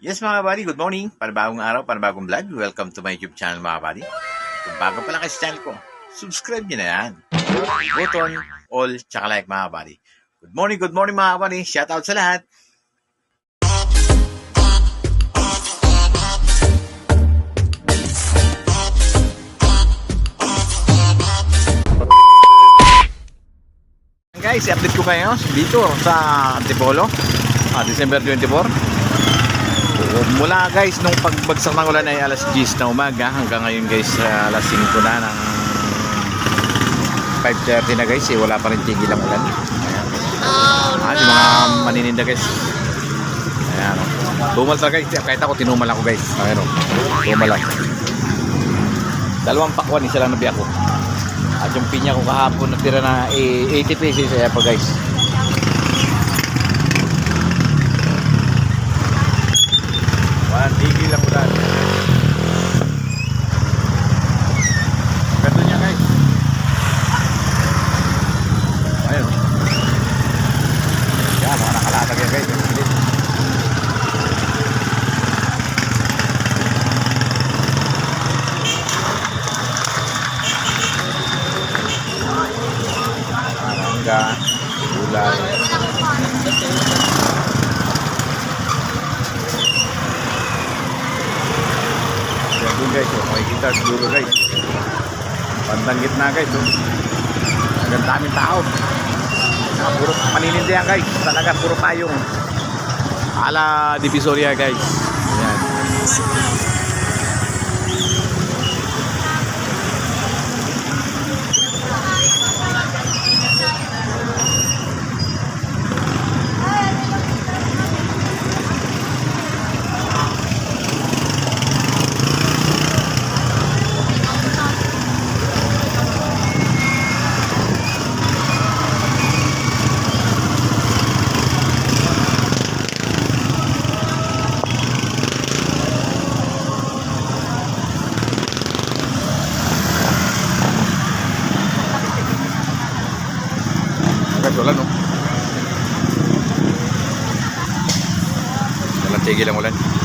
Yes mga buddy, good morning. Panibagong araw, panibagong vlog. Welcome to my YouTube channel mga buddy. Kung bago pa lang kayo sa channel ko, subscribe nyo na yan. Button, all, tsaka like mga buddy. Good morning, good morning mga buddy. Shout out sa lahat. Guys, i-update ko kayo dito sa Antipolo, ah, December 24. Mula guys, nung pagbagsak ng ulan ay alas 10 na umaga hanggang ngayon guys alas 5 na ng 5.30 na guys eh, wala pa rin tigil ang ulan. Ayan. Ah, yung mga manininda guys. Ayan. oh. Tumal sa guys, kahit ako tinumal ako guys. Ayan o, tumal ako. Dalawang pakwan, isa lang nabi ako. At yung pinya ko kahapon natira na eh, 80 pesos kaya pa guys. Walang tigil lang ulan. Ganto niya guys. Ayun. Yan, mga nakalatag yan guys. Ang bilis. Mangga, gulay. Yan doon guys, oh, makikita sa dulo guys. Bandang gitna guys, oh. Ang daming tao. Saka puro paninindi yan guys. Talaga puro payong. Ala Divisoria guys. Yan. Guys, wala no. Walang tigil ang ulan.